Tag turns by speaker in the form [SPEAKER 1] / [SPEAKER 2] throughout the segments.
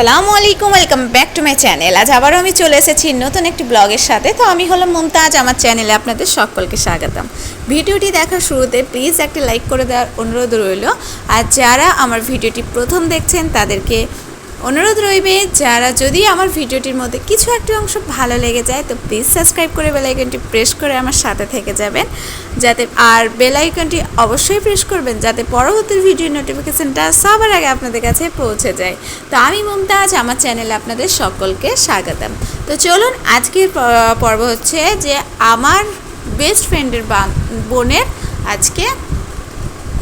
[SPEAKER 1] আসসালামু আলাইকুম, welcome back to my channel. আজ আবারও আমি চলে এসেছি নতুন একটি ব্লগের সাথে। তো আমি হলাম মুমতাজ, আমার চ্যানেলে আপনাদের সকলকে স্বাগতম। ভিডিওটি দেখার শুরুতে প্লিজ একটি লাইক করে দেওয়ার অনুরোধ রইল। আর যারা আমার ভিডিওটি প্রথম দেখছেন, তাদেরকে অনুরোধ রইবে, যারা যদি আমার ভিডিওটির মধ্যে কিছু একটা অংশ ভালো লেগে যায়, তো প্লিজ সাবস্ক্রাইব করে বেলাইকনটি প্রেস করে আমার সাথে থেকে যাবেন। যাতে আর বেলাইকনটি অবশ্যই প্রেস করবেন, যাতে পরবর্তী ভিডিও নোটিফিকেশানটা সবার আগে আপনাদের কাছে পৌঁছে যায়। তো আমি মুমতাজ, আমার চ্যানেলে আপনাদের সকলকে স্বাগতম। তো চলুন, আজকের পর্ব হচ্ছে যে আমার বেস্ট ফ্রেন্ডের বোনের আজকে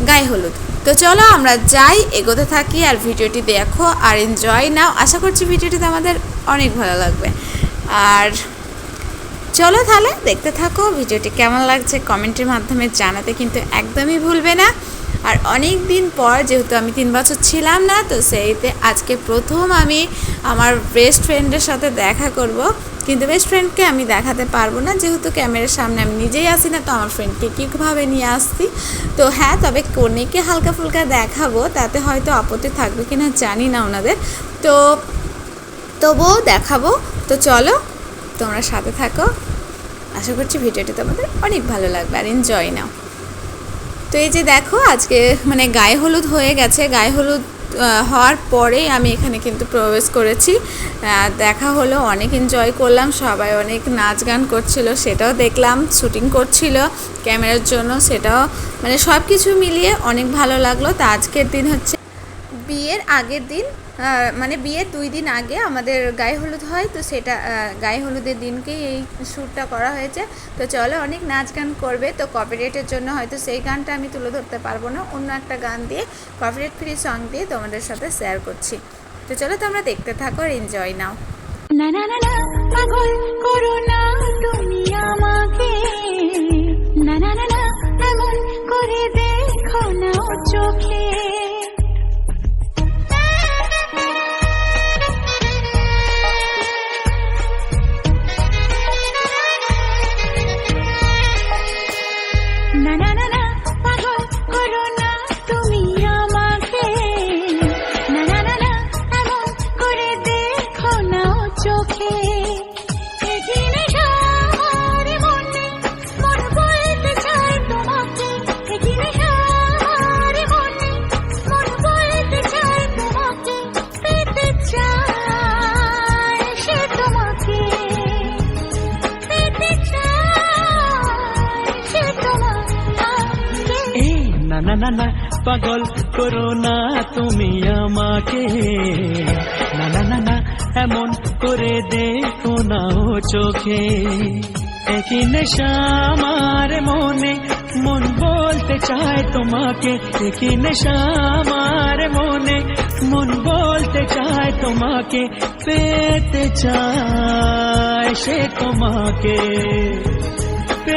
[SPEAKER 1] গায়ে হলুদ। তো চলো আমরা যাই, এগোতে থাকি আর ভিডিওটি দেখো আর এনজয় নাও। আশা করছি ভিডিওটিতে আমাদের অনেক ভালো লাগবে। আর চলো তাহলে দেখতে থাকো, ভিডিওটি কেমন লাগছে কমেন্টের মাধ্যমে জানাতে কিন্তু একদমই ভুলবে না। আর অনেক দিন পর যেহেতু আমি তিন বছর ছিলাম না, তো সেইতে আজকে প্রথম আমি আমার বেস্ট ফ্রেন্ডের সাথে দেখা করব। কিন্তু বেস্ট ফ্রেন্ডকে আমি দেখাতে পারব না। যেহেতু ক্যামেরার সামনে আমি নিজেই আসি না, তো আমার ফ্রেন্ডকে কীভাবে নিয়ে আসছি? তো হ্যাঁ তবে কনেকে হালকা ফুলকা দেখাবো, তাতে হয়তো আপত্তি থাকবে কিনা জানি না ওনাদের। তো তবুও দেখাবো। তো চলো, তোমরা সাথে থাকো। আশা করছি ভিডিওটি তোমাদের অনেক ভালো লাগবে আর এনজয় নাও। তো এই যে দেখো, আজকে মানে গায়ে হলুদ হয়ে গেছে। গায়ে হলুদ হওয়ার পরে আমি এখানে কিন্তু প্রবেশ করেছি। দেখা হলো, অনেক এনজয় করলাম, সবাই অনেক নাচ গান করছিল, সেটাও দেখলাম শুটিং করছিল, ক্যামেরার জন্য সেটাও মানে সব কিছু মিলিয়ে অনেক ভালো লাগল। তা আজকের দিন হচ্ছে বিয়ের আগের দিন মানে বিয়ের দুই দিন আগে আমাদের গায়ে হলুদ হয়, তো সেটা গায়ে হলুদের দিনকেই এই শ্যুটটা করা হয়েছে। তো চলো অনেক নাচ গান করবে, তো কপিরাইটের জন্য হয়তো সেই গানটা আমি তুলে ধরতে পারব না। অন্য একটা গান দিয়ে কপিরাইট ফ্রি সং দিয়ে তোমাদের সাথে শেয়ার করছি। তো চলো তোমরা দেখতে থাকো আর এনজয় নাও।
[SPEAKER 2] না না না করো না চোখে। পাগল করো না তুমি আমাকে। না না না না, এমন করে দেখো না ও চোখে।
[SPEAKER 3] একই নেশা আমার মনে, মন বলতে চায় তোমাকে। একই নেশা আমার মনে, মন বলতে চায় তোমাকে। পেতে চায় সে তোমাকে।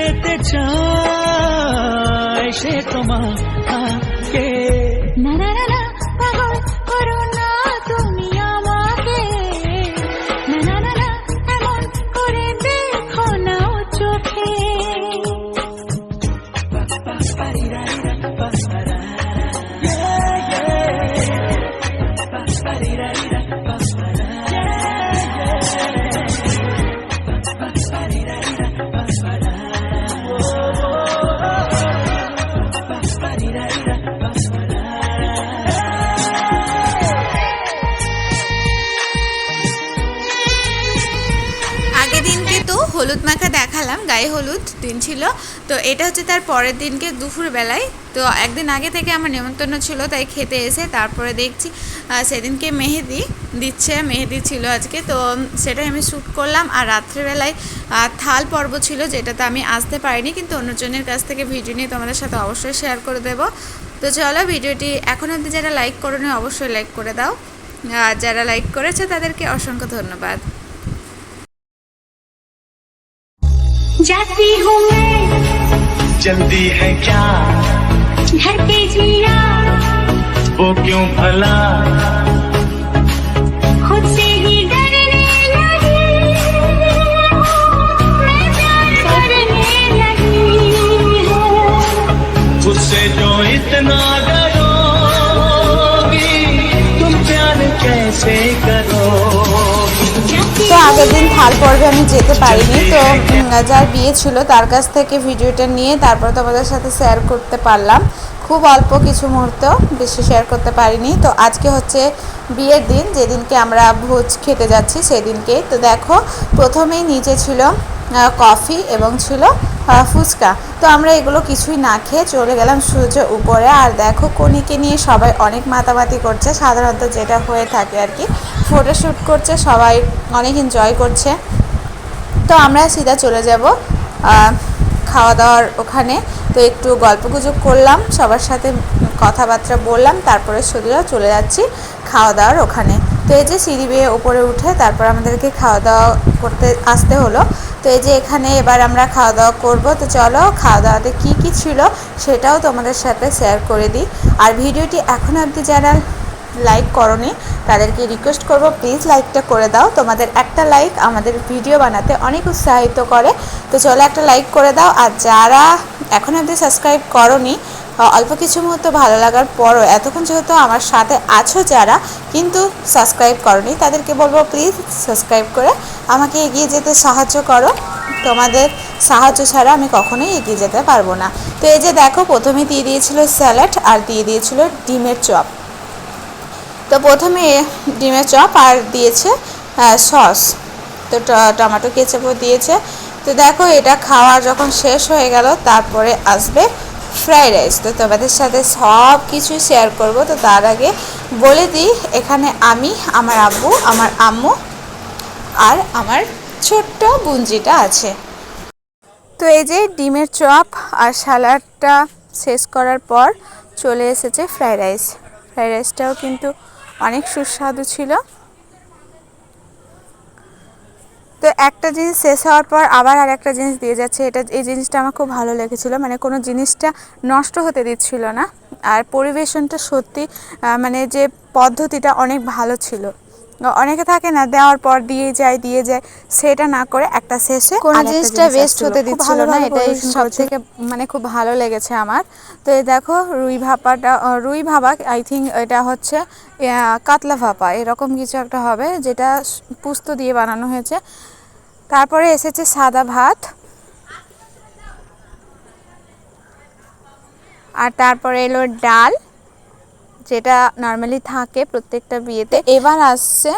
[SPEAKER 3] পেতে চায় সে তোমাকে।
[SPEAKER 2] না
[SPEAKER 1] দেখালাম গায়ে হলুদ দিন ছিল। তো এটা হচ্ছে তার পরের দিনকে দুপুর বেলায় তো একদিন আগে থেকে আমার নেমন্তন্ন ছিল, তাই খেতে এসে তারপরে দেখছি সেদিনকে মেহেদি দিচ্ছে, মেহেদি ছিল আজকে। তো সেটাই আমি শ্যুট করলাম আর রাত্রেবেলায় থাল পর্ব ছিল যেটাতে আমি আসতে পারিনি, কিন্তু অন্যজনের কাছ থেকে ভিডিও নিয়ে তোমাদের সাথে অবশ্যই শেয়ার করে দেবো। তো চলো ভিডিওটি এখন অবধি যারা লাইক করোনি, অবশ্যই লাইক করে দাও। আর যারা লাইক করেছে, তাদেরকে অসংখ্য ধন্যবাদ।
[SPEAKER 2] जाती हूँ मैं।
[SPEAKER 3] जल्दी है क्या?
[SPEAKER 2] घर पे जिया।
[SPEAKER 3] वो क्यों भला?
[SPEAKER 2] खुद से ही डरने लगी। हूँ।
[SPEAKER 3] उससे जो इतना डरोगी तुम प्यार कैसे
[SPEAKER 1] থাল পর্বে আমি যেতে পারিনি তো যার বিয়ে ছিল তার কাছ থেকে ভিডিওটা নিয়ে তারপর তোমাদের সাথে শেয়ার করতে পারলাম। খুব অল্প কিছু মুহূর্ত বেশি শেয়ার করতে পারিনি। তো আজকে হচ্ছে বিয়ের দিন যেদিনকে আমরা ভোজ খেতে যাচ্ছি সেদিনকে তো দেখো প্রথমেই নিচে ছিল কফি এবং ছিল ফুচকা। তো আমরা এগুলো কিছুই না খেয়ে চলে গেলাম সূর্য উপরে। আর দেখো কনিকে নিয়ে সবাই অনেক মাতামাতি করছে। সাধারণত যেটা হয়ে থাকে আর কি ফটোশ্যুট করছে, সবাই অনেক এনজয় করছে। তো আমরা সিধা চলে যাব খাওয়া দাওয়ার ওখানে। তো একটু গল্প গুজব করলাম, সবার সাথে কথাবার্তা বললাম, তারপরে সোজা চলে যাচ্ছি। খাওয়া দাওয়ার ওখানে। তো এই যে সিঁড়ি বেয়ে উপরে উঠে তারপর আমাদেরকে খাওয়া দাওয়া করতে আসতে হলো। তো এই যে এখানে এবার আমরা খাওয়া দাওয়া করব। তো চলো খাওয়া দাওয়াতে কী কী ছিল সেটাও তোমাদের সাথে শেয়ার করে দিই। আর ভিডিওটি এখনও অবধি যারা লাইক করনি, তাদেরকে রিকোয়েস্ট করব প্লিজ লাইকটা করে দাও। তোমাদের একটা লাইক আমাদের ভিডিও বানাতে অনেক উৎসাহিত করে। তো চলো একটা লাইক করে দাও। আর যারা এখন অবধি সাবস্ক্রাইব করনি অল্প কিছু মুহূর্ত ভালো লাগার পরও এতক্ষণ যেহেতু আমার সাথে আছো যারা, কিন্তু সাবস্ক্রাইব করনি, তাদেরকে বলব প্লিজ সাবস্ক্রাইব করে আমাকে এগিয়ে যেতে সাহায্য করো। তোমাদের সাহায্য ছাড়া আমি কখনোই এগিয়ে যেতে পারব না। তো এই যে দেখো, প্রথমে দিয়ে দিয়েছিল স্যালাড আর দিয়ে দিয়েছিল ডিমের চপ। তো প্রথমে ডিমের চপ আর দিয়েছে সস তো টমেটো কেচাপও দিয়েছে। তো দেখো, এটা খাওয়া যখন শেষ হয়ে গেল, তারপরে আসবে ফ্রাইড রাইস তো তোমাদের সাথে সব কিছু শেয়ার করব। তো তার আগে বলে দিই, এখানে আমি, আমার আব্বু, আমার আম্মু আর আমার ছোট্ট বুঞ্জিটা আছে। তো এই যে ডিমের চপ আর স্যালাডটা শেষ করার পর চলে এসেছে ফ্রাইড রাইস। ফ্রাইড রাইসটাও কিন্তু অনেক সুস্বাদু ছিল। তো একটা জিনিস শেষ হওয়ার পর আবার আর একটা জিনিস দিয়ে যাচ্ছে। এটা, এই জিনিসটা আমার খুব ভালো লেগেছিলো। মানে কোনো জিনিসটা নষ্ট হতে দিচ্ছিল না। আর পরিবেশনটা সত্যি মানে যে পদ্ধতিটা অনেক ভালো ছিল। অনেকে থাকে না দেওয়ার পর দিয়ে যায় দিয়ে যায় সেটা না করে একটা শেষে
[SPEAKER 4] কোনো জিনিসটা
[SPEAKER 1] জিনিস
[SPEAKER 4] ওয়েস্ট হতে দিচ্ছিল না এটাই সব থেকে মানে খুব ভালো লেগেছে আমার। তো এই দেখো রুই ভাপাটা রুই ভাপা আই থিঙ্ক এটা হচ্ছে কাতলা ভাপা এরকম কিছু একটা হবে যেটা পুস্ত দিয়ে বানানো হয়েছে। তারপরে এসেছে সাদা ভাত। আর তারপরে এলো ডাল। যেটা নর্মালি থাকে প্রত্যেকটা বিয়েতে। এবার আসছে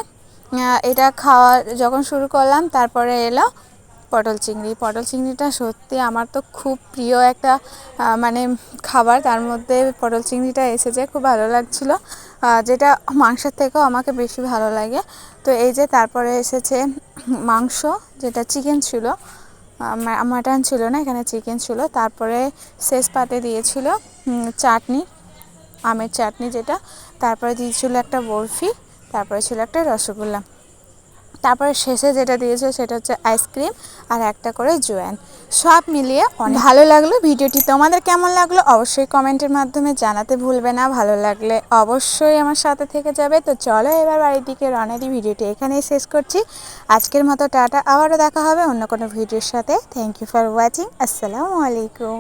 [SPEAKER 4] এটা খাওয়া যখন শুরু করলাম, তারপরে এলো পটল চিংড়ি। পটল চিংড়িটা সত্যি আমার তো খুব প্রিয় একটা মানে খাবার। তার মধ্যে পটল চিংড়িটা এসেছে, খুব ভালো লাগছিল। যেটা মাংসের থেকেও আমাকে বেশি ভালো লাগে। তো এই যে তারপরে এসেছে মাংস, যেটা চিকেন ছিল। মাটন ছিল না, এখানে চিকেন ছিল। তারপরে শেষ পাতে দিয়েছিল চাটনি। আমের চাটনি যেটা, তারপরে দিয়েছিল একটা বরফি, তারপরে ছিল একটা রসগোল্লা। তারপরে শেষে যেটা দিয়েছে সেটা হচ্ছে আইসক্রিম আর একটা করে জোয়ান। সব মিলিয়ে অনেক ভালো লাগল ভিডিওটি। তোমাদের কেমন লাগল অবশ্যই কমেন্টের মাধ্যমে জানাতে ভুলবে না। ভালো লাগলে অবশ্যই আমার সাথে থেকে যাবে। তো চলো এবার বাড়ির দিকে দিই ভিডিওটি এখানেই শেষ করছি। আজকের মতো টাটা। আবারও দেখা হবে অন্য কোনো ভিডিওর সাথে। থ্যাংক ইউ ফর ওয়াচিং আসসালামু আলাইকুম